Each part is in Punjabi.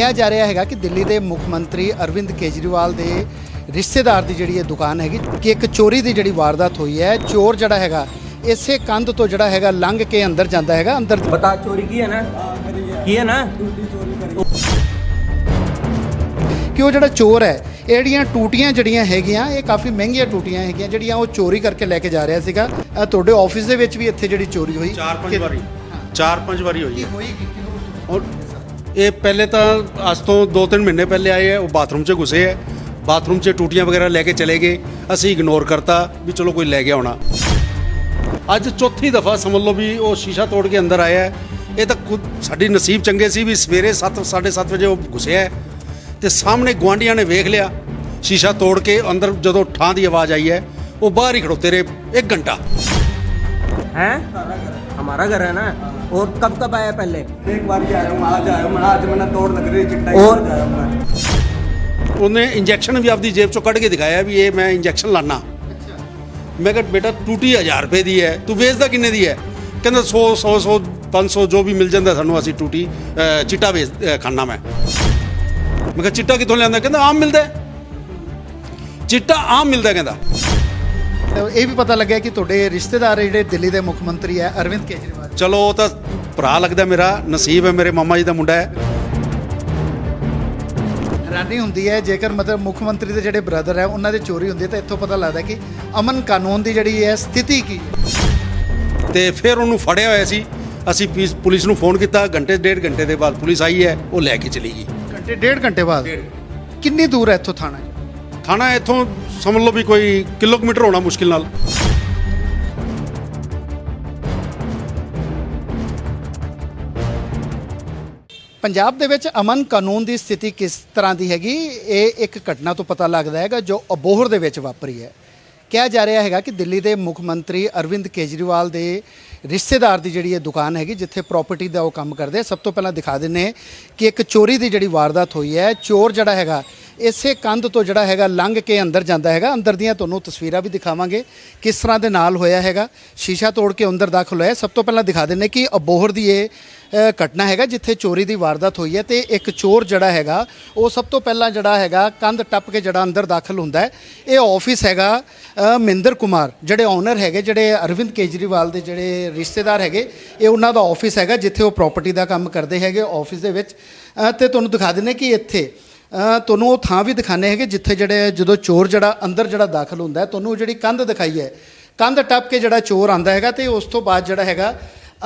ਕਿਹਾ ਜਾ ਰਿਹਾ ਹੈਗਾ ਕਿ ਦਿੱਲੀ ਦੇ ਮੁੱਖ ਮੰਤਰੀ ਅਰਵਿੰਦ ਕੇਜਰੀਵਾਲ ਦੇ ਰਿਸ਼ਤੇਦਾਰ ਦੀ ਜਿਹੜੀ ਇਹ ਦੁਕਾਨ ਹੈਗੀ ਕਿ ਇੱਕ ਚੋਰੀ ਦੀ ਜਿਹੜੀ ਵਾਰਦਾਤ ਹੋਈ ਹੈ ਚੋਰ ਜਿਹੜਾ ਹੈਗਾ ਇਸੇ ਕੰਧ ਤੋਂ ਜਿਹੜਾ ਹੈਗਾ ਲੰਘ ਕੇ ਅੰਦਰ ਜਾਂਦਾ ਹੈਗਾ ਅੰਦਰ ਬਤਾ ਚੋਰੀ ਕੀ ਹੈ ਨਾ? ਕੀ ਹੈ ਨਾ? ਕਿ ਉਹ ਜਿਹੜਾ ਚੋਰ ਹੈ ਇਹੜੀਆਂ ਟੂਟੀਆਂ ਜਿਹੜੀਆਂ ਹੈਗੀਆਂ ਇਹ ਕਾਫੀ ਮਹਿੰਗੀਆਂ ਟੂਟੀਆਂ ਹੈਗੀਆਂ ਜਿਹੜੀਆਂ ਉਹ ਚੋਰੀ ਕਰਕੇ ਲੈ ਕੇ ਜਾ ਰਿਹਾ ਸੀਗਾ। ਇਹ ਤੁਹਾਡੇ ਆਫਿਸ ਦੇ ਵਿੱਚ ਵੀ ਇੱਥੇ ਜਿਹੜੀ ਚੋਰੀ ਹੋਈ ਚਾਰ ਪੰਜ ਵਾਰੀ। ਚਾਰ ਪੰਜ ਵਾਰੀ ਹੋਈ ਹੈ। ਹੋਈ ਕਿ ਔਰ ਇਹ ਪਹਿਲੇ ਤਾਂ ਅੱਜ ਤੋਂ 2-3 ਮਹੀਨੇ ਪਹਿਲੇ ਆਏ ਹੈ ਉਹ ਬਾਥਰੂਮ 'ਚ ਘੁਸੇ ਹੈ ਬਾਥਰੂਮ 'ਚ ਟੂਟੀਆਂ ਵਗੈਰਾ ਲੈ ਕੇ ਚਲੇ ਗਏ। ਅਸੀਂ ਇਗਨੋਰ ਕਰਤਾ ਵੀ ਚਲੋ ਕੋਈ ਲੈ ਗਿਆ ਹੋਣਾ ਅੱਜ ਚੌਥੀ ਦਫਾ ਸਮਝ ਲਓ ਵੀ ਉਹ ਸ਼ੀਸ਼ਾ ਤੋੜ ਕੇ ਅੰਦਰ ਆਇਆ। ਹੈ ਇਹ ਤਾਂ ਖੁਦ ਸਾਡੀ ਨਸੀਬ ਚੰਗੇ ਸੀ ਵੀ ਸਵੇਰੇ 7 7:30 ਵਜੇ ਉਹ ਘੁਸਿਆ ਹੈ। ਤੇ ਸਾਹਮਣੇ ਗੁਆਂਢੀਆਂ ਨੇ ਵੇਖ ਲਿਆ। ਸ਼ੀਸ਼ਾ ਤੋੜ ਕੇ ਅੰਦਰ ਜਦੋਂ ਠਾਂ ਦੀ ਆਵਾਜ਼ ਆਈ ਹੈ, ਉਹ ਬਾਹਰ ਹੀ ਖੜੋਤੇ ਰਹੇ 1 ਘੰਟਾ। हैं हमारा घर है ना और कब कब आया पहले एक बार ही आया हूँ आज आया हूँ आज मैंने दौड़ लग रही है चिट्टा और- और आया हूँ मैं ਉਹਨੇ ਇੰਜੈਕਸ਼ਨ ਵੀ ਆਪਦੀ ਜੇਬ ਚੋਂ ਕੱਢ ਕੇ ਦਿਖਾਇਆ ਵੀ ਇਹ ਮੈਂ ਇੰਜੈਕਸ਼ਨ ਲਾਣਾ ਮੈਂ ਕਿਹਾ ਬੇਟਾ ਟੂਟੀ 1000 ਰੁਪਏ ਦੀ ਹੈ ਤੂੰ ਵੇਚਦਾ ਕਿੰਨੇ ਦੀ ਹੈ ਕਹਿੰਦਾ 100 100 100 500 ਜੋ ਵੀ ਮਿਲ ਜਾਂਦਾ ਸਾਨੂੰ ਅਸੀਂ ਟੂਟੀ ਅ, ਚਿੱਟਾ ਵੇਚ ਅ, ਖਾਨਾ ਮੈਂ ਮੈਂ ਕਿਹਾ ਚਿੱਟਾ ਕਿੱਥੋਂ ਲਿਆਂਦਾ ਕਹਿੰਦਾ ਆਮ ਮਿਲਦਾ ਹੈ। ਚਿੱਟਾ ਆਮ ਮਿਲਦਾ ਹੈ ਕਹਿੰਦਾ ਤੇ ਇਹ ਵੀ ਪਤਾ ਲੱਗਿਆ ਕਿ ਤੁਹਾਡੇ ਰਿਸ਼ਤੇਦਾਰ ਜਿਹੜੇ ਦਿੱਲੀ ਦੇ ਮੁੱਖ ਮੰਤਰੀ ਹੈ ਅਰਵਿੰਦ ਕੇਜਰੀਵਾਲ। ਚਲੋ ਉਹ ਤਾਂ ਭਰਾ ਲੱਗਦਾ ਮੇਰਾ ਨਸੀਬ ਹੈ ਮੇਰੇ ਮਾਮਾ ਜੀ ਦਾ ਮੁੰਡਾ ਹੈ। ਹੈਰਾਨੀ ਹੁੰਦੀ ਹੈ ਜੇਕਰ ਮਤਲਬ ਮੁੱਖ ਮੰਤਰੀ ਦੇ ਜਿਹੜੇ ਬ੍ਰਦਰ ਹੈ ਉਹਨਾਂ ਦੇ ਚੋਰੀ ਹੁੰਦੀ ਹੈ ਤਾਂ ਇੱਥੋਂ ਪਤਾ ਲੱਗਦਾ ਕਿ ਅਮਨ ਕਾਨੂੰਨ ਦੀ ਜਿਹੜੀ ਹੈ ਸਥਿਤੀ ਕੀ ਤੇ ਫਿਰ ਉਹਨੂੰ ਫੜਿਆ ਹੋਇਆ ਸੀ। ਅਸੀਂ ਪੀਸ- ਪੁਲਿਸ ਨੂੰ ਫੋਨ ਕੀਤਾ ਘੰਟੇ ਡੇਢ ਘੰਟੇ ਦੇ ਬਾਅਦ ਪੁਲਿਸ ਆਈ ਹੈ ਉਹ ਲੈ ਕੇ ਚਲੀ ਗਈ। ਘੰਟੇ ਡੇਢ ਘੰਟੇ ਬਾਅਦ? ਕਿੰਨੀ ਦੂਰ ਹੈ ਇੱਥੋਂ ਥਾਣਾ? ਥਾਣਾ ਇੱਥੋਂ ਸਮਝ ਲਓ ਵੀ ਕੋਈ ਕਿਲੋਮੀਟਰ ਹੋਣਾ ਮੁਸ਼ਕਿਲ ਨਾਲ। ਪੰਜਾਬ ਦੇ ਵਿੱਚ ਅਮਨ ਕਾਨੂੰਨ ਦੀ ਸਥਿਤੀ ਕਿਸ ਤਰ੍ਹਾਂ ਦੀ ਹੈਗੀ, ਇਹ ਇੱਕ ਘਟਨਾ ਤੋਂ ਪਤਾ ਲੱਗਦਾ ਹੈਗਾ ਜੋ ਅਬੋਹਰ ਦੇ ਵਿੱਚ ਵਾਪਰੀ ਹੈ। ਕਿਹਾ ਜਾ ਰਿਹਾ ਹੈਗਾ ਕਿ ਦਿੱਲੀ ਦੇ ਮੁੱਖ ਮੰਤਰੀ ਅਰਵਿੰਦ ਕੇਜਰੀਵਾਲ ਦੇ ਰਿਸ਼ਤੇਦਾਰ ਦੀ ਜਿਹੜੀ ਇਹ ਦੁਕਾਨ ਹੈਗੀ, ਜਿੱਥੇ ਪ੍ਰਾਪਰਟੀ ਦਾ ਉਹ ਕੰਮ ਕਰਦੇ ਸਭ ਤੋਂ ਪਹਿਲਾਂ ਦਿਖਾ ਦਿੰਨੇ ਕਿ ਇੱਕ ਚੋਰੀ ਦੀ ਜਿਹੜੀ ਵਾਰਦਾਤ ਹੋਈ ਹੈ, ਚੋਰ ਜਿਹੜਾ ਹੈਗਾ ਇਸੇ ਕੰਧ ਤੋਂ ਜਿਹੜਾ ਹੈਗਾ ਲੰਘ ਕੇ ਅੰਦਰ ਜਾਂਦਾ ਹੈਗਾ। ਅੰਦਰ ਦੀਆਂ ਤੁਹਾਨੂੰ ਤਸਵੀਰਾਂ ਵੀ ਦਿਖਾਵਾਂਗੇ ਕਿਸ ਤਰ੍ਹਾਂ ਦੇ ਨਾਲ ਹੋਇਆ ਹੈਗਾ। ਸ਼ੀਸ਼ਾ ਤੋੜ ਕੇ ਅੰਦਰ ਦਾਖਲ ਹੋਇਆ। ਸਭ ਤੋਂ ਪਹਿਲਾਂ ਦਿਖਾ ਦਿੰਨੇ ਕਿ ਅਬੋਹਰ ਦੀ ਇਹ ਘਟਨਾ ਹੈਗਾ ਜਿੱਥੇ ਚੋਰੀ ਦੀ ਵਾਰਦਾਤ ਹੋਈ ਹੈ ਤੇ ਇੱਕ ਚੋਰ ਜਿਹੜਾ ਹੈਗਾ ਉਹ ਸਭ ਤੋਂ ਪਹਿਲਾਂ ਜਿਹੜਾ ਹੈਗਾ ਕੰਧ ਟੱਪ ਕੇ ਜਿਹੜਾ ਅੰਦਰ ਦਾਖਲ ਹੁੰਦਾ ਹੈ। ਇਹ ਆਫਿਸ ਹੈਗਾ ਮਹਿੰਦਰ ਕੁਮਾਰ। ਜਿਹੜੇ ਓਨਰ ਹੈਗੇ ਜਿਹੜੇ ਅਰਵਿੰਦ ਕੇਜਰੀਵਾਲ ਦੇ ਜਿਹੜੇ ਰਿਸ਼ਤੇਦਾਰ ਹੈਗੇ ਇਹ ਉਹਨਾਂ ਦਾ ਆਫਿਸ ਹੈਗਾ ਜਿੱਥੇ ਉਹ ਪ੍ਰਾਪਰਟੀ ਦਾ ਕੰਮ ਕਰਦੇ ਹੈਗੇ ਆਫਿਸ ਦੇ ਵਿੱਚ। ਅ, ਤੇ ਤੁਹਾਨੂੰ ਦਿਖਾ ਦਿੰਨੇ ਕਿ ਇੱਥੇ ਤੁਹਾਨੂੰ ਉਹ ਥਾਂ ਵੀ ਦਿਖਾਣੇ ਹੈਗੇ ਜਿੱਥੇ ਜਿਹੜੇ ਜਦੋਂ ਚੋਰ ਜਿਹੜਾ ਅੰਦਰ ਜਿਹੜਾ ਦਾਖਲ ਹੁੰਦਾ ਤੁਹਾਨੂੰ ਉਹ ਜਿਹੜੀ ਕੰਧ ਦਿਖਾਈ ਹੈ। ਕੰਧ ਟੱਪ ਕੇ ਜਿਹੜਾ ਚੋਰ ਆਂਦਾ ਹੈਗਾ ਤੇ ਉਸ ਤੋਂ ਬਾਅਦ ਜਿਹੜਾ ਹੈਗਾ,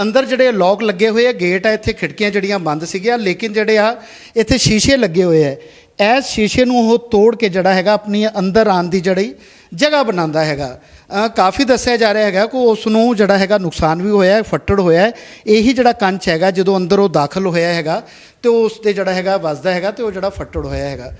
ਅੰਦਰ ਜਿਹੜੇ ਲੋਕ ਲੱਗੇ ਹੋਏ ਆ ਗੇਟ ਆ, ਇੱਥੇ ਖਿੜਕੀਆਂ ਜਿਹੜੀਆਂ ਬੰਦ ਸੀਗੀਆਂ, ਲੇਕਿਨ ਜਿਹੜੇ ਆ, ਇੱਥੇ ਸ਼ੀਸ਼ੇ ਲੱਗੇ ਹੋਏ ਆ। ਐਸ ਸ਼ੀਸ਼ੇ ਨੂੰ ਉਹ ਤੋੜ ਕੇ ਜਿਹੜਾ ਹੈਗਾ ਆਪਣੀ ਅੰਦਰ ਆਉਣ ਦੀ ਜਿਹੜੀ ਜਗ੍ਹਾ ਬਣਾਉਂਦਾ ਹੈਗਾ। ਕਾਫੀ ਦੱਸਿਆ ਜਾ ਰਿਹਾ ਹੈਗਾ ਕਿ ਉਸ ਨੂੰ ਜਿਹੜਾ ਹੈਗਾ ਨੁਕਸਾਨ ਵੀ ਹੋਇਆ ਹੈ, ਫੱਟੜ ਹੋਇਆ ਹੈ। ਇਹੀ ਜਿਹੜਾ ਕੰਚ ਹੈਗਾ, ਜਦੋਂ ਅੰਦਰ ਉਹ ਦਾਖਲ ਹੋਇਆ ਹੈਗਾ ਤੇ ਉਸ ਤੇ ਜਿਹੜਾ ਹੈਗਾ ਵੱਜਦਾ ਹੈਗਾ ਤੇ ਉਹ ਜਿਹੜਾ ਫੱਟੜ ਹੋਇਆ ਹੈਗਾ।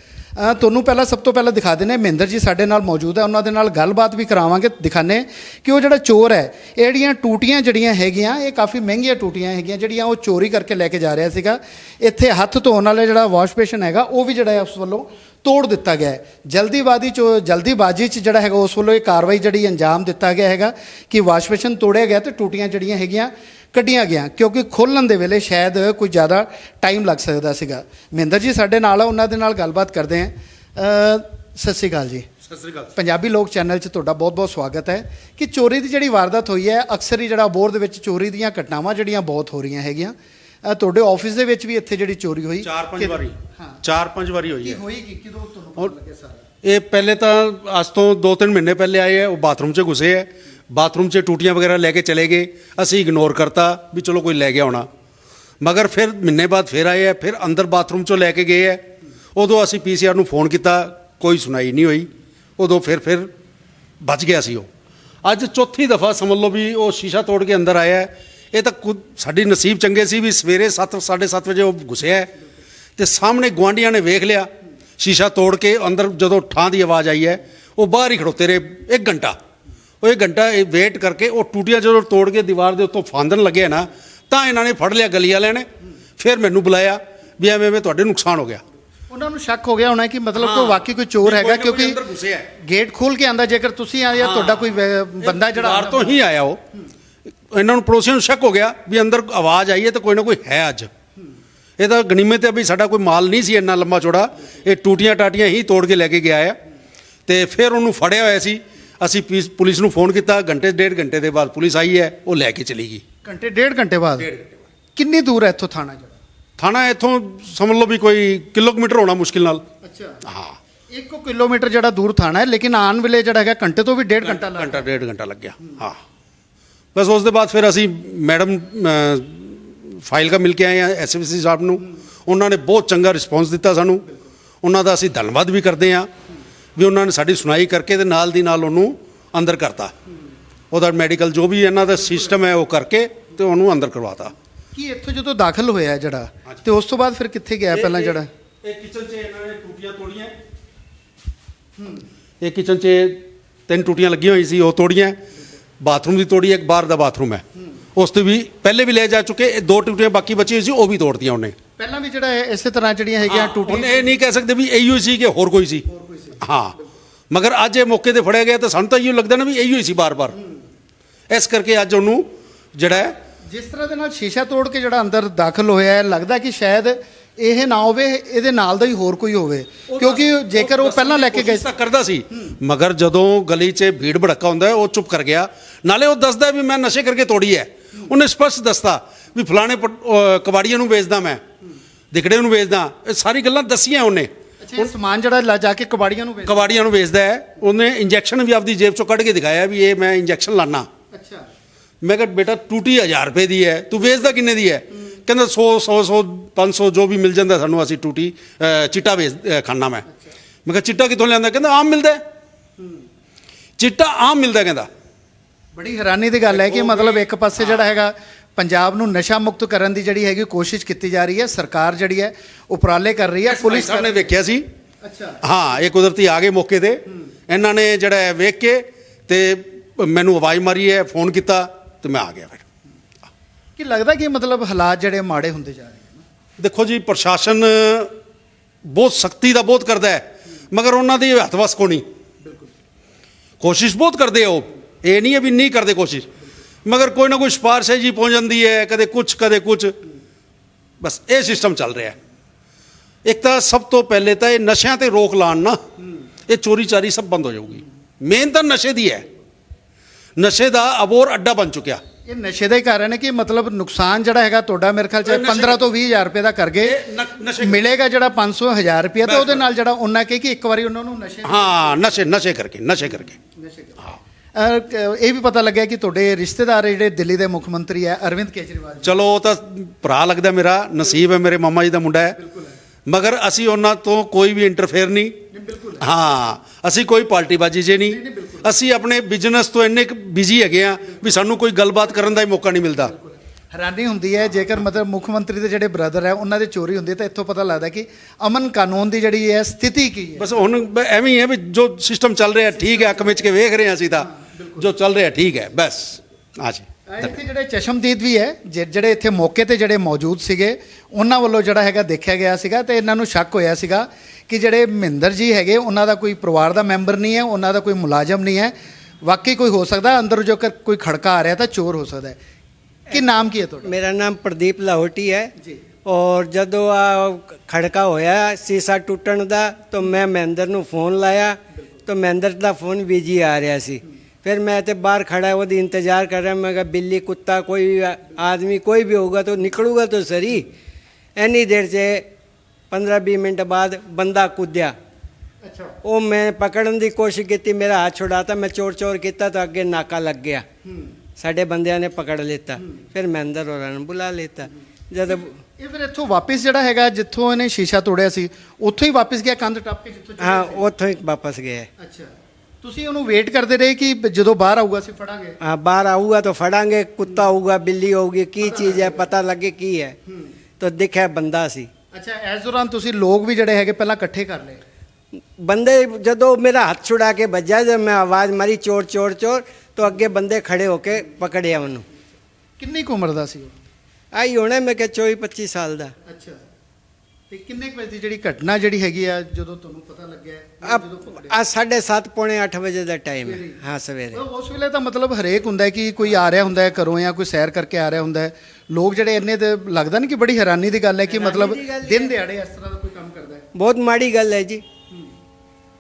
ਤੁਹਾਨੂੰ ਪਹਿਲਾਂ ਸਭ ਤੋਂ ਪਹਿਲਾਂ ਦਿਖਾ ਦਿੰਦੇ ਮਹਿੰਦਰ ਜੀ ਸਾਡੇ ਨਾਲ ਮੌਜੂਦ ਹੈ, ਉਹਨਾਂ ਦੇ ਨਾਲ ਗੱਲਬਾਤ ਵੀ ਕਰਾਵਾਂਗੇ ਦਿਖਾਣੇ ਕਿ ਉਹ ਜਿਹੜਾ ਚੋਰ ਹੈ, ਇਹ ਜਿਹੜੀਆਂ ਟੂਟੀਆਂ ਜਿਹੜੀਆਂ ਹੈਗੀਆਂ, ਇਹ ਕਾਫੀ ਮਹਿੰਗੀਆਂ ਟੂਟੀਆਂ ਹੈਗੀਆਂ, ਜਿਹੜੀਆਂ ਉਹ ਚੋਰੀ ਕਰਕੇ ਲੈ ਕੇ ਜਾ ਰਿਹਾ ਸੀਗਾ। ਇੱਥੇ ਹੱਥ ਧੋਣ ਵਾਲਾ ਜਿਹੜਾ ਵਾਸ਼ ਬੇਸ਼ਨ ਹੈਗਾ, ਉਹ ਵੀ ਜਿਹੜਾ ਹੈ ਉਸ ਵੱਲੋਂ ਤੋੜ ਦਿੱਤਾ ਗਿਆ ਹੈ। ਜਲਦੀਬਾਜ਼ੀ ਚ ਜਲਦੀਬਾਜ਼ੀ ਚ ਜਿਹੜਾ ਹੈਗਾ ਉਸ ਵੱਲੋਂ ਇਹ ਕਾਰਵਾਈ ਜਿਹੜੀ ਅੰਜਾਮ ਦਿੱਤਾ ਗਿਆ ਹੈਗਾ ਕਿ ਵਾਸ਼ ਬੇਸ਼ਨ ਤੋੜਿਆ ਗਿਆ ਤੇ ਟੂਟੀਆਂ ਜਿਹੜੀਆਂ ਹੈਗੀਆਂ ਕੱਢੀਆਂ ਗਿਆ ਕਿਉਂਕਿ ਖੋਲਣ ਦੇ ਵੇਲੇ ਸ਼ਾਇਦ ਕੋਈ ਜ਼ਿਆਦਾ ਟਾਈਮ ਲੱਗ ਸਕਦਾ ਸੀਗਾ। ਮਹਿੰਦਰ ਜੀ ਸਾਡੇ ਨਾਲ ਆ ਉਹਨਾਂ ਦੇ ਨਾਲ ਗੱਲਬਾਤ ਕਰਦੇ ਅ, ਸਤਿ ਸ਼੍ਰੀ ਅਕਾਲ ਜੀ। ਸਤਿ ਸ੍ਰੀ ਅਕਾਲ। ਪੰਜਾਬੀ ਲੋਕ ਚੈਨਲ 'ਚ ਤੁਹਾਡਾ ਬਹੁਤ-ਬਹੁਤ ਸਵਾਗਤ ਹੈ ਕਿ ਚੋਰੀ ਦੀ ਜਿਹੜੀ ਵਾਰਦਾਤ ਹੋਈ ਹੈ ਅਕਸਰ ਹੀ ਜਿਹੜਾ ਅਬੋਹਰ ਦੇ ਵਿੱਚ ਚੋਰੀ ਦੀਆਂ ਘਟਨਾਵਾਂ ਜਿਹੜੀਆਂ ਬਹੁਤ ਹੋ ਰਹੀਆਂ ਹੈਗੀਆਂ। ਤੁਹਾਡੇ ਆਫਿਸ ਦੇ ਵਿੱਚ ਵੀ ਇੱਥੇ ਜਿਹੜੀ ਚੋਰੀ ਹੋਈ? ਚਾਰ ਪੰਜ ਵਾਰੀ। ਹਾਂ। ਚਾਰ ਪੰਜ ਵਾਰੀ ਹੋਈ ਕੀ ਹੈ। ਹੋਈ ਕਿ? ਕਿਦੋਂ ਤੁਹਾਨੂੰ ਪਤਾ ਲੱਗਿਆ ਸਾਰਾ? ਇਹ ਪਹਿਲੇ ਤਾਂ ਅੱਜ ਤੋਂ 2-3 ਮਹੀਨੇ ਪਹਿਲੇ ਆਏ ਹੈ ਉਹ ਬਾਥਰੂਮ 'ਚ ਘੁਸੇ ਹੈ। ਬਾਥਰੂਮ 'ਚ ਟੂਟੀਆਂ ਵਗੈਰਾ ਲੈ ਕੇ ਚਲੇ ਗਏ। ਅਸੀਂ ਇਗਨੋਰ ਕਰਤਾ ਵੀ ਚਲੋ ਕੋਈ ਲੈ ਗਿਆ ਹੋਣਾ। ਮਗਰ ਫਿਰ ਮਹੀਨੇ ਬਾਅਦ ਫਿਰ ਆਏ ਹੈ ਫਿਰ ਅੰਦਰ ਬਾਥਰੂਮ 'ਚੋਂ ਲੈ ਕੇ ਗਏ ਹੈ। ਉਦੋਂ ਅਸੀਂ ਪੀਸੀਆਰ ਨੂੰ ਫੋਨ ਕੀਤਾ ਕੋਈ ਸੁਣਾਈ ਨਹੀਂ ਹੋਈ। ਉਦੋਂ ਫਿਰ ਫਿਰ ਬਚ ਗਿਆ ਸੀ ਉਹ। ਅੱਜ ਚੌਥੀ ਦਫਾ ਸਮਝ ਲਓ ਵੀ ਉਹ ਸ਼ੀਸ਼ਾ ਤੋੜ ਕੇ ਅੰਦਰ ਆਇਆ ਹੈ। ਇਹ ਤਾਂ ਖੁਦ ਸਾਡੀ ਨਸੀਬ ਚੰਗੇ ਸੀ ਵੀ ਸਵੇਰੇ 7 7:30 ਵਜੇ ਉਹ ਘੁਸਿਆ ਹੈ ਤੇ ਸਾਹਮਣੇ ਗੁਆਂਢੀਆਂ ਨੇ ਵੇਖ ਲਿਆ ਸ਼ੀਸ਼ਾ ਤੋੜ ਕੇ ਅੰਦਰ ਜਦੋਂ ਠਾਂ ਦੀ ਆਵਾਜ਼ ਆਈ ਹੈ ਉਹ ਬਾਹਰ ਹੀ ਖੜੋਤੇ ਰਹੇ 1 ਘੰਟਾ ਉਹ 1 ਘੰਟਾ ਇਹ ਵੇਟ ਕਰਕੇ ਉਹ ਟੂਟੀਆਂ ਜਦੋਂ ਤੋੜ ਕੇ ਦੀਵਾਰ ਦੇ ਉੱਤੋਂ ਫਾਂਦਣ ਲੱਗੇ ਨਾ ਤਾਂ ਇਹਨਾਂ ਨੇ ਫੜ ਲਿਆ ਗਲੀ ਵਾਲਿਆਂ ਨੇ ਫਿਰ ਮੈਨੂੰ ਬੁਲਾਇਆ ਵੀ ਐਵੇਂ ਐਵੇਂ ਤੁਹਾਡੇ ਨੁਕਸਾਨ ਹੋ ਗਿਆ ਉਹਨਾਂ ਨੂੰ ਸ਼ੱਕ ਹੋ ਗਿਆ ਹੋਣਾ ਕਿ ਮਤਲਬ ਕੋਈ। ਵਾਕਈ ਕੋਈ ਚੋਰ ਹੈਗਾ ਕਿਉਂਕਿ। ਗੇਟ ਖੋਲ ਕੇ ਆਂਦਾ ਜੇਕਰ ਤੁਸੀਂ ਆ ਜਾਂ ਤੁਹਾਡਾ ਕੋਈ ਬੰਦਾ ਜਿਹੜਾ ਬਾਹਰ ਤੋਂ ਹੀ ਆਇਆ ਉਹ ਇਹਨਾਂ ਨੂੰ ਪੜੋਸੀਆਂ ਨੂੰ ਸ਼ੱਕ ਹੋ ਗਿਆ ਵੀ ਅੰਦਰ ਆਵਾਜ਼ ਆਈ ਹੈ ਤਾਂ ਕੋਈ ਨਾ ਕੋਈ ਹੈ ਅੱਜ। ਇਹ ਤਾਂ ਗਨੀਮਤ ਹੈ ਵੀ ਸਾਡਾ ਕੋਈ ਮਾਲ ਨਹੀਂ ਸੀ ਇੰਨਾ ਲੰਮਾ ਚੌੜਾ। ਇਹ ਟੂਟੀਆਂ ਟਾਟੀਆਂ ਹੀ ਤੋੜ ਕੇ ਲੈ ਕੇ ਗਿਆ ਆ। ਤੇ ਫਿਰ ਉਹਨੂੰ ਫੜਿਆ ਹੋਇਆ ਸੀ। ਅਸੀਂ ਪੀਸ- ਪੁਲਿਸ ਨੂੰ ਫੋਨ ਕੀਤਾ ਘੰਟੇ ਡੇਢ ਘੰਟੇ ਦੇ ਬਾਅਦ ਪੁਲਿਸ ਆਈ ਹੈ ਉਹ ਲੈ ਕੇ ਚਲੀ ਗਈ। ਘੰਟੇ ਡੇਢ ਘੰਟੇ ਬਾਅਦ? ਕਿੰਨੀ ਦੂਰ ਹੈ ਇੱਥੋਂ ਥਾਣਾ ਜਿਹੜਾ? ਥਾਣਾ ਇੱਥੋਂ ਸਮਝ ਲਓ ਵੀ ਕੋਈ ਕਿਲੋਮੀਟਰ ਹੋਣਾ ਮੁਸ਼ਕਿਲ ਨਾਲ। ਅੱਛਾ। ਹਾਂ। 1 ਕਿਲੋਮੀਟਰ ਜਿਹੜਾ ਦੂਰ ਥਾਣਾ ਹੈ ਲੇਕਿਨ ਆਉਣ ਵੇਲੇ ਜਿਹੜਾ ਹੈਗਾ ਘੰਟੇ ਤੋਂ ਵੀ ਡੇਢ ਘੰਟਾ ਲੱਗ ਘੰਟਾ ਡੇਢ ਘੰਟਾ ਲੱਗਿਆ ਹਾਂ। ਬਸ ਉਸ ਦੇ ਬਾਅਦ ਫਿਰ ਅਸੀਂ ਮੈਡਮ ਫਾਈਲ ਕਾ ਮਿਲ ਕੇ ਆਏ ਆ ਐਸਐਫਸੀ ਸਾਹਿਬ ਨੂੰ। ਉਹਨਾਂ ਨੇ ਬਹੁਤ ਚੰਗਾ ਰਿਸਪੌਂਸ ਦਿੱਤਾ ਸਾਨੂੰ। ਉਹਨਾਂ ਦਾ ਅਸੀਂ ਧੰਨਵਾਦ ਵੀ ਕਰਦੇ ਆ ਵੀ ਉਹਨਾਂ ਨੇ ਸਾਡੀ ਸੁਣਾਈ ਕਰਕੇ ਤੇ ਨਾਲ ਦੀ ਨਾਲ ਉਹਨੂੰ ਅੰਦਰ ਕਰਤਾ। ਉਹਦਾ ਮੈਡੀਕਲ ਜੋ ਵੀ ਇਹਨਾਂ ਦਾ ਸਿਸਟਮ ਹੈ ਉਹ ਕਰਕੇ ਤੇ ਉਹਨੂੰ ਅੰਦਰ ਕਰਵਾਤਾ। ਕੀ ਇੱਥੋਂ ਜਦੋਂ ਦਾਖਲ ਹੋਇਆ ਜਿਹੜਾ ਤੇ ਉਸ ਤੋਂ ਬਾਅਦ ਫਿਰ ਕਿੱਥੇ ਗਿਆ ਪਹਿਲਾਂ ਜਿਹੜਾ? ਇਹ ਕਿਚਨ 'ਚ ਇਹਨਾਂ ਨੇ ਟੂਟੀਆਂ ਤੋੜੀਆਂ। ਇਹ ਕਿਚਨ 'ਚ ਤਿੰਨ ਟੂਟੀਆਂ ਲੱਗੀਆਂ ਹੋਈ ਸੀ ਉਹ ਤੋੜੀਆਂ। ਬਾਥਰੂਮ ਦੀ ਤੋੜੀ ਇੱਕ ਬਾਹਰ ਦਾ ਬਾਥਰੂਮ ਹੈ। ਉਸ ਤੇ ਵੀ ਪਹਿਲੇ ਵੀ ਲੈ ਜਾ ਚੁੱਕੇ ਇਹ ਦੋ ਟੂਟੀਆਂ ਬਾਕੀ ਬਚੀ ਹੋਈ ਸੀ ਉਹ ਵੀ ਤੋੜਤੀਆਂ ਉਹਨੇ। ਪਹਿਲਾਂ ਵੀ ਜਿਹੜਾ ਹੈ ਇਸੇ ਤਰ੍ਹਾਂ ਜਿਹੜੀਆਂ ਹੈਗੀਆਂ ਹੁਣ ਟੂਟੀਆਂ ਇਹ ਨਹੀਂ ਕਹਿ ਸਕਦੇ ਵੀ ਇਹੀ ਸੀ ਕਿ ਹੋਰ ਕੋਈ ਸੀ। ਹਾਂ। ਮਗਰ ਅੱਜ ਇਹ ਮੌਕੇ ਤੇ ਫੜਿਆ ਗਿਆ ਤਾਂ ਸਾਨੂੰ ਤਾਂ ਇਹੋ ਲੱਗਦਾ ਨਾ ਵੀ ਇਹੀ ਸੀ ਬਾਰ-ਬਾਰ। ਇਸ ਕਰਕੇ ਅੱਜ ਉਹਨੂੰ ਜਿਹੜਾ ਹੈ ਜਿਸ ਤਰ੍ਹਾਂ ਦੇ ਨਾਲ ਸ਼ੀਸ਼ਾ ਤੋੜ ਕੇ ਜਿਹੜਾ ਅੰਦਰ ਦਾਖਲ ਹੋਇਆ ਹੈ ਲੱਗਦਾ ਕਿ ਸ਼ਾਇਦ ਇਹ ਨਾ ਹੋਵੇ ਇਹਦੇ ਨਾਲ ਦਾ ਹੀ ਹੋਰ ਕੋਈ ਹੋਵੇ। ਕਿਉਂਕਿ ਜੇਕਰ ਉਹ ਪਹਿਲਾਂ ਲੈ ਕੇ ਗਏ ਤਾਂ ਕਰਦਾ ਸੀ। ਮਗਰ ਜਦੋਂ ਗਲੀ 'ਚ ਭੀੜ ਭੜੱਕਾ ਹੁੰਦਾ ਉਹ ਚੁੱਪ ਕਰ ਗਿਆ। ਨਾਲੇ ਉਹ ਦੱਸਦਾ ਵੀ ਮੈਂ ਨਸ਼ੇ ਕਰਕੇ ਤੋੜੀ ਹੈ। ਉਹਨੇ ਸਪਸ਼ਟ ਦੱਸਤਾ ਵੀ ਫਲਾਣੇ ਕਬਾੜੀਆਂ ਨੂੰ ਵੇਚਦਾ ਮੈਂ। ਦਿਖੜੇ ਨੂੰ ਵੇਚਦਾ। ਇਹ ਸਾਰੀ ਗੱਲਾਂ ਦੱਸੀਆਂ ਉਹਨੇ। ਇਹ ਸਮਾਨ ਜਿਹੜਾ ਲਾ ਜਾ ਕੇ ਕਬਾੜੀਆਂ ਨੂੰ ਵੇਚ ਕਬਾੜੀਆਂ ਨੂੰ ਵੇਚਦਾ ਹੈ। ਉਹਨੇ ਇੰਜੈਕਸ਼ਨ ਵੀ ਆਪਦੀ ਜੇਬ ਚੋਂ ਕੱਢ ਕੇ ਦਿਖਾਇਆ ਵੀ ਇਹ ਮੈਂ ਇੰਜੈਕਸ਼ਨ ਲਾਣਾ ਅੱਛਾ। ਮੈਂ ਕਿਹਾ ਬੇਟਾ ਟੂਟੀ 1000 ਰੁਪਏ ਦੀ ਹੈ। ਤੂੰ ਵੇਚਦਾ ਕਿੰਨੇ ਦੀ ਹੈ? ਕਹਿੰਦਾ 100 100 100 500 ਜੋ ਵੀ ਮਿਲ ਜਾਂਦਾ ਸਾਨੂੰ ਅਸੀਂ ਟੂਟੀ ਚਿੱਟਾ ਵੇਚ ਖਾਨਾ ਮੈਂ। ਮੈਂ ਕਿਹਾ ਚਿੱਟਾ ਕਿੱਥੋਂ ਲਿਆਂਦਾ? ਕਹਿੰਦਾ ਆਮ ਮਿਲਦਾ। ਚਿੱਟਾ ਆਮ ਮਿਲਦਾ ਕਹਿੰਦਾ। ਬੜੀ ਹੈਰਾਨੀ ਦੀ ਗੱਲ ਹੈ ਕਿ ਮਤਲਬ ਇੱਕ ਪਾਸੇ ਜਿਹੜਾ ਹੈਗਾ ਪੰਜਾਬ ਨੂੰ ਨਸ਼ਾ ਮੁਕਤ ਕਰਨ ਦੀ ਜਿਹੜੀ ਹੈਗੀ ਕੋਸ਼ਿਸ਼ ਕੀਤੀ ਜਾ ਰਹੀ ਹੈ ਸਰਕਾਰ ਜਿਹੜੀ ਹੈ ਉਪਰਾਲੇ ਕਰ ਰਹੀ ਹੈ ਪੁਲਿਸ ਨੇ ਵੇਖਿਆ ਸੀ। ਅੱਛਾ। ਹਾਂ ਇਹ ਕੁਦਰਤੀ ਆ ਗਏ ਮੌਕੇ ਤੇ। ਇਹਨਾਂ ਨੇ ਜਿਹੜਾ ਵੇਖ ਕੇ ਤੇ ਮੈਨੂੰ ਆਵਾਜ਼ ਮਾਰੀ ਹੈ ਫੋਨ ਕੀਤਾ ਤੇ ਮੈਂ ਆ ਗਿਆ ਫਿਰ। ਕੀ ਲੱਗਦਾ ਕਿ ਮਤਲਬ ਹਾਲਾਤ ਜਿਹੜੇ ਮਾੜੇ ਹੁੰਦੇ ਜਾ ਰਹੇ ਹਨ ਦੇਖੋ ਜੀ ਪ੍ਰਸ਼ਾਸਨ ਬਹੁਤ ਸਖਤੀ ਦਾ ਬਹੁਤ ਕਰਦਾ ਹੈ ਮਗਰ ਉਹਨਾਂ ਦੀ ਹੱਥ ਵਸ ਕੋਣੀ ਕੋਸ਼ਿਸ਼ ਬਹੁਤ ਕਰਦੇ ਉਹ। ਇਹ ਨਹੀਂ ਹੈ ਵੀ ਨਹੀਂ ਕਰਦੇ ਕੋਸ਼ਿਸ਼। ਮਗਰ ਕੋਈ ਨਾ ਕੋਈ ਸਿਫਾਰਿਸ਼ ਹੈ ਜੀ ਪਹੁੰਚ ਜਾਂਦੀ ਹੈ ਕਦੇ ਕੁਝ ਕਦੇ ਕੁਝ ਬਸ ਇਹ ਸਿਸਟਮ ਚੱਲ ਰਿਹਾ ਹੈ। ਇੱਕ ਤਾਂ ਸਭ ਤੋਂ ਪਹਿਲੇ ਤਾਂ ਇਹ ਨਸ਼ਿਆਂ ਤੇ ਰੋਕ ਲਾਣ ਨਾ ਇਹ ਚੋਰੀ ਚਾਰੀ ਸਭ ਬੰਦ ਹੋ ਜਾਊਗੀ। ਮੇਨ ਤਾਂ ਨਸ਼ੇ ਦੀ ਹੈ। ਨਸ਼ੇ ਦਾ ਅਬੋਰ ਅੱਡਾ ਬਣ ਚੁੱਕਿਆ। ਇਹ ਨਸ਼ੇ ਦਾ ਹੀ ਕਾਰਨ ਹੈ ਕਿ ਮਤਲਬ ਨੁਕਸਾਨ ਜਿਹੜਾ ਹੈਗਾ ਤੁਹਾਡਾ ਮੇਰੇ ਖਿਆਲ ਚ ਇਹ ਨਸ਼ੇ 15 ਤੋਂ 20 ਹਜ਼ਾਰ ਰੁਪਏ ਦਾ ਕਰ ਗਏ। ਮਿਲੇਗਾ ਜਿਹੜਾ 500 ਹਜ਼ਾਰ ਰੁਪਏ ਤੇ ਉਹਦੇ ਨਾਲ ਜਿਹੜਾ ਉਹਨਾਂ ਕਹੇ ਕਿ ਇੱਕ ਵਾਰੀ ਉਹਨਾਂ ਨੂੰ ਨਸ਼ੇ ਹਾਂ ਨਸ਼ੇ ਨਸ਼ੇ ਕਰਕੇ ਨਸ਼ੇ ਕਰਕੇ। ਕ- ਇਹ ਵੀ ਪਤਾ ਲੱਗਿਆ ਕਿ ਤੁਹਾਡੇ ਰਿਸ਼ਤੇਦਾਰ ਜਿਹੜੇ ਦਿੱਲੀ ਦੇ ਮੁੱਖ ਮੰਤਰੀ ਹੈ ਅਰਵਿੰਦ ਕੇਜਰੀਵਾਲ ਚਲੋ ਉਹ ਤਾਂ ਭਰਾ ਲੱਗਦਾ ਮੇਰਾ ਨਸੀਬ ਹੈ ਮੇਰੇ ਮਾਮਾ ਜੀ ਦਾ ਮੁੰਡਾ ਹੈ। ਮਗਰ ਅਸੀਂ ਉਹਨਾਂ ਤੋਂ ਕੋਈ ਵੀ ਇੰਟਰਫੇਅਰ ਨਹੀਂ। ਹਾਂ ਅਸੀਂ ਕੋਈ ਪਾਰਟੀਬਾਜੀ ਜੇ ਨਹੀਂ। ਅਸੀਂ ਆਪਣੇ ਬਿਜ਼ਨਸ ਤੋਂ ਇੰਨੇ ਬਿਜ਼ੀ ਹੈਗੇ ਆ ਵੀ ਸਾਨੂੰ ਕੋਈ ਗੱਲਬਾਤ ਕਰਨ ਦਾ ਹੀ ਮੌਕਾ ਨਹੀਂ ਮਿਲਦਾ। ਹੈਰਾਨੀ ਹੁੰਦੀ ਹੈ ਜੇਕਰ ਮਤਲਬ ਮੁੱਖ ਮੰਤਰੀ ਦੇ ਜਿਹੜੇ ਬ੍ਰਦਰ ਹੈ ਉਹਨਾਂ ਦੇ ਚੋਰੀ ਹੁੰਦੀ ਹੈ ਤਾਂ ਇੱਥੋਂ ਪਤਾ ਲੱਗਦਾ ਕਿ ਅਮਨ ਕਾਨੂੰਨ ਦੀ ਜਿਹੜੀ ਹੈ ਸਥਿਤੀ ਕੀ ਹੈ। ਬਸ ਹੁਣ ਐਵੇਂ ਹੀ ਹੈ ਵੀ ਜੋ ਸਿਸਟਮ ਚੱਲ ਰਿਹਾ ਠੀਕ ਹੈ ਅੱਖ ਵਿੱਚ ਕੇ ਵੇਖ ਰਹੇ ਹਾਂ ਅਸੀਂ ਤਾਂ। ਜੋ ਚੱਲ ਰਿਹਾ ਠੀਕ ਹੈ ਬਸ। ਹਾਂ ਜੀ। ਇੱਥੇ ਜਿਹੜੇ ਚਸ਼ਮਦੀਦ ਵੀ ਹੈ ਜਿ- ਜਿਹੜੇ ਇੱਥੇ ਮੌਕੇ ਤੇ ਜਿਹੜੇ ਮੌਜੂਦ ਸੀਗੇ ਉਹਨਾਂ ਵੱਲੋਂ ਜਿਹੜਾ ਹੈਗਾ ਦੇਖਿਆ ਗਿਆ ਸੀਗਾ ਤੇ ਇਹਨਾਂ ਨੂੰ ਸ਼ੱਕ ਹੋਇਆ ਸੀਗਾ ਕਿ ਜਿਹੜੇ ਮਹਿੰਦਰ ਜੀ ਹੈਗੇ ਉਹਨਾਂ ਦਾ ਕੋਈ ਪਰਿਵਾਰ ਦਾ ਮੈਂਬਰ ਨਹੀਂ ਹੈ ਉਹਨਾਂ ਦਾ ਕੋਈ ਮੁਲਾਜ਼ਮ ਨਹੀਂ ਹੈ। ਵਾਕਈ ਕੋਈ ਹੋ ਸਕਦਾ ਅੰਦਰ ਜੋ ਕਰ ਕੋਈ ਖੜਕਾ ਆ ਰਿਹਾ ਤਾਂ ਚੋਰ ਹੋ ਸਕਦਾ ਹੈ। ਕੀ ਨਾਮ ਕੀ ਹੈ ਤੁਹਾਡਾ? ਮੇਰਾ ਨਾਮ ਪ੍ਰਦੀਪ ਲਾਹੌਟੀ ਹੈ। ਜੀ। ਔਰ ਜਦੋਂ ਆ ਖੜਕਾ ਹੋਇਆ ਸੀਸਾ ਟੁੱਟਣ ਦਾ ਤਾਂ ਮੈਂ ਮਹਿੰਦਰ ਨੂੰ ਫੋਨ ਲਾਇਆ ਤਾਂ ਮਹਿੰਦਰ ਦਾ ਫੋਨ ਬਿਜ਼ੀ ਆ ਰਿਹਾ ਸੀ। ਫਿਰ ਮੈਂ ਤੇ ਬਾਹਰ ਖੜਾ ਉਹਦੀ ਇੰਤਜ਼ਾਰ ਕਰ ਰਿਹਾ ਮੈਂ ਕਿਹਾ ਬਿੱਲੀ ਕੁੱਤਾ ਕੋਈ ਵੀ ਆ- ਆਦਮੀ ਕੋਈ ਵੀ ਹੋਊਗਾ ਤਾਂ ਨਿਕਲੂਗਾ ਤਾਂ ਸਰੀ ਇੰਨੀ ਦੇਰ 'ਚ 15-20 ਮਿੰਟ ਬਾਅਦ ਬੰਦਾ ਕੁੱਦਿਆ ਅੱਛਾ ਉਹ ਮੈਂ ਪਕੜਨ ਦੀ ਕੋਸ਼ਿਸ਼ ਕੀਤੀ ਮੇਰਾ ਹੱਥ ਛੁਡਾਤਾ ਮੈਂ ਚੋਰ ਚੋਰ ਕੀਤਾ ਤਾਂ ਅੱਗੇ ਨਾਕਾ ਲੱਗ ਗਿਆ ਸਾਡੇ ਬੰਦਿਆਂ ਨੇ ਪਕੜ ਲਿੱਤਾ ਫਿਰ ਮੈਂ ਅੰਦਰ ਹੋਰਾਂ ਨੂੰ ਬੁਲਾ ਲਿੱਤਾ ਜਦ ਇਹ ਫਿਰ ਇੱਥੋਂ ਵਾਪਸ ਜਿਹੜਾ ਹੈਗਾ ਜਿੱਥੋਂ ਇਹਨੇ ਸ਼ੀਸ਼ਾ ਤੋੜਿਆ ਸੀ ਉੱਥੋਂ ਹੀ ਵਾਪਸ ਗਿਆ ਕੰਧ ਟੱਪ ਕੇ ਜਿੱਥੋਂ ਚੋਰੀ ਹਾਂ? ਉੱਥੋਂ ਹੀ ਵਾਪਸ ਅੱਛਾ ਤੁਸੀਂ ਉਹਨੂੰ ਵੇਟ ਕਰਦੇ ਰਹੇ ਕਿ ਜਦੋਂ ਬਾਹਰ ਆਊਗਾ ਅਸੀਂ ਫੜਾਂਗੇ? ਹਾਂ ਬਾਹਰ ਆਊਗਾ ਤਾਂ ਫੜਾਂਗੇ ਕੁੱਤਾ ਹੋਊਗਾ ਬਿੱਲੀ ਹੋਊਗੀ ਕੀ ਚੀਜ਼ ਹੈ ਪਤਾ ਲੱਗੇ ਕੀ ਹੈ। ਤਾਂ ਦਿਖਿਆ ਬੰਦਾ ਸੀ। ਅੱਛਾ ਇਸ ਦੌਰਾਨ ਤੁਸੀਂ ਲੋਕ ਵੀ ਜਿਹੜੇ ਹੈਗੇ ਪਹਿਲਾਂ ਇਕੱਠੇ ਕਰ ਲਏ? ਬੰਦੇ ਜਦੋਂ ਮੇਰਾ ਹੱਥ ਛੁਡਾ ਕੇ ਵੱਜਾ ਜਦ ਮੈਂ ਆਵਾਜ਼ ਮਾਰੀ ਚੋਰ ਚੋਰ ਚੋਰ ਤਾਂ ਅੱਗੇ ਬੰਦੇ ਖੜੇ ਹੋ ਕੇ ਪਕੜਿਆ ਉਹਨੂੰ। ਕਿੰਨੀ ਕੁ ਉਮਰ ਦਾ ਸੀ ਉਹ? ਆਈ ਹੋਣਾ ਮੈਂ ਕਿਹਾ 24 25 ਸਾਲ ਦਾ। ਅੱਛਾ। ਤੇ ਕਿੰਨੇ ਕੁ ਵਜੇ ਦੀ ਜਿਹੜੀ ਘਟਨਾ ਜਿਹੜੀ ਹੈਗੀ ਆ ਜਦੋਂ ਤੁਹਾਨੂੰ ਪਤਾ ਲੱਗਿਆ ਜਾਂ ਜਦੋਂ? ਆ ਸੱਤ ਪੌਣੇ 8 ਵਜੇ ਦਾ ਟਾਈਮ ਹੈ। ਹਾਂ ਸਵੇਰੇ। ਉਸ ਵੇਲੇ ਤਾਂ ਮਤਲਬ ਹਰੇਕ ਹੁੰਦਾ ਹੈ ਕਿ ਕੋਈ ਆ ਰਿਹਾ ਹੁੰਦਾ ਹੈ ਘਰੋਂ ਜਾਂ ਕੋਈ ਸੈਰ ਕਰਕੇ ਆ ਰਿਹਾ ਹੁੰਦਾ ਹੈ। ਲੋਕ ਜਿਹੜੇ ਇੰਨੇ ਤੇ ਲੱਗਦਾ ਨਹੀਂ ਕਿ ਬੜੀ ਹੈਰਾਨੀ ਦੀ ਗੱਲ ਹੈ ਕਿ ਮਤਲਬ ਦਿਨ ਦਿਹਾੜੇ ਇਸ ਤਰ੍ਹਾਂ ਦਾ ਕੋਈ ਕੰਮ ਕਰਦਾ ਹੈ। ਬਹੁਤ ਮਾੜੀ ਗੱਲ ਹੈ ਜੀ।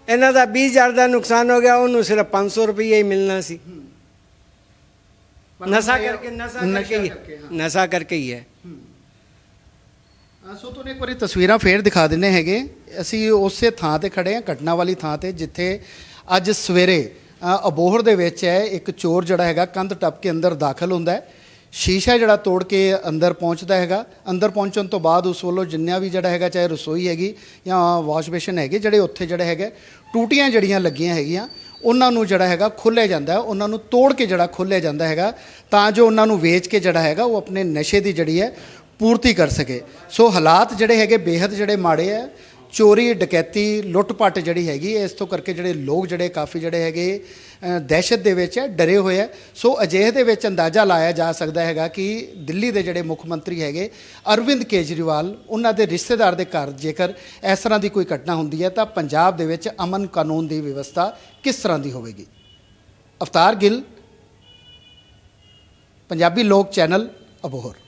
ਇਹਨਾਂ ਦਾ 20000 ਦਾ ਨੁਕਸਾਨ ਹੋ ਗਿਆ ਉਹਨੂੰ ਸਿਰਫ 500 ਰੁਪਏ ਹੀ ਮਿਲਣਾ ਸੀ। ਨਸ਼ਾ ਕਰਕੇ ਨਸ਼ਾ ਕਰਕੇ। ਨਸ਼ਾ ਕਰਕੇ ਹੀ ਹੈ। ਸੋ ਤੁਹਾਨੂੰ ਇੱਕ ਵਾਰੀ ਤਸਵੀਰਾਂ ਫੇਰ ਦਿਖਾ ਦਿੰਨੇ ਹੈਗੇ। ਅਸੀਂ ਉਸੇ ਥਾਂ ਤੇ ਖੜੇ ਹਾਂ, ਘਟਨਾ ਵਾਲੀ ਥਾਂ ਤੇ, ਜਿੱਥੇ ਅੱਜ ਸਵੇਰੇ ਅਬੋਹਰ ਦੇ ਵਿੱਚ ਹੈ, ਇੱਕ ਚੋਰ ਜਿਹੜਾ ਹੈਗਾ, ਕੰਧ ਟੱਪ ਕੇ ਅੰਦਰ ਦਾਖਲ ਹੁੰਦਾ ਹੈ। ਸ਼ੀਸ਼ਾ ਜਿਹੜਾ ਤੋੜ ਕੇ ਅੰਦਰ ਪਹੁੰਚਦਾ ਹੈਗਾ। ਅੰਦਰ ਪਹੁੰਚਣ ਤੋਂ ਬਾਅਦ ਉਸ ਵੱਲੋਂ ਜਿੰਨਾ ਵੀ ਜਿਹੜਾ ਹੈਗਾ, ਚਾਹੇ ਰਸੋਈ ਹੈਗੀ ਜਾਂ ਵਾਸ਼ ਬੇਸ਼ਨ ਹੈਗੇ, ਜਿਹੜੇ ਉੱਥੇ ਜਿਹੜੇ ਹੈਗੇ, ਟੂਟੀਆਂ ਜਿਹੜੀਆਂ ਲੱਗੀਆਂ ਹੈਗੀਆਂ, ਉਹਨਾਂ ਨੂੰ ਜਿਹੜਾ ਹੈਗਾ ਖੋਲ੍ਹਿਆ ਜਾਂਦਾ ਉਹਨਾਂ ਨੂੰ ਤੋੜ ਕੇ ਜਿਹੜਾ ਖੋਲ੍ਹਿਆ ਜਾਂਦਾ ਹੈਗਾ, ਤਾਂ ਜੋ ਉਹਨਾਂ ਨੂੰ ਵੇਚ ਕੇ ਜਿਹੜਾ ਹੈਗਾ, ਉਹ ਆਪਣੇ ਨਸ਼ੇ ਦੀ ਜਿਹੜੀ ਹੈ ਪੂਰਤੀ ਕਰ ਸਕੇ। ਸੋ ਹਾਲਾਤ ਜਿਹੜੇ ਹੈਗੇ ਬੇहद ਜਿਹੜੇ ਮਾੜੇ ਆ। ਚੋਰੀ, ਡਕੈਤੀ, ਲੁੱਟ-ਪੱਟ ਜਿਹੜੀ ਹੈਗੀ ਇਸ ਤੋਂ ਕਰਕੇ ਜਿਹੜੇ ਲੋਕ ਜਿਹੜੇ ਕਾਫੀ ਜਿਹੜੇ ਹੈਗੇ ਦਹਿਸ਼ਤ ਦੇ ਵਿੱਚ ਹੈ ਡਰੇ ਹੋਏ ਹੈ ਸੋ ਅਜਿਹੇ ਦੇ ਵਿੱਚ ਅੰਦਾਜ਼ਾ ਲਾਇਆ ਜਾ ਸਕਦਾ ਹੈਗਾ ਕਿ ਦਿੱਲੀ ਦੇ ਜਿਹੜੇ ਮੁੱਖ ਮੰਤਰੀ ਹੈਗੇ, ਅਰਵਿੰਦ ਕੇਜਰੀਵਾਲ, ਉਹਨਾਂ ਦੇ ਰਿਸ਼ਤੇਦਾਰ ਦੇ ਘਰ ਜੇਕਰ ਇਸ ਤਰ੍ਹਾਂ ਦੀ ਕੋਈ ਘਟਨਾ ਹੁੰਦੀ ਹੈ, ਤਾਂ ਪੰਜਾਬ ਦੇ ਵਿੱਚ ਅਮਨ ਕਾਨੂੰਨ ਦੀ ਵਿਵਸਥਾ ਕਿਸ ਤਰ੍ਹਾਂ ਦੀ ਹੋਵੇਗੀ? ਅਵਤਾਰ ਗਿੱਲ, ਪੰਜਾਬੀ ਲੋਕ ਚੈਨਲ, ਅਬੋਹਰ।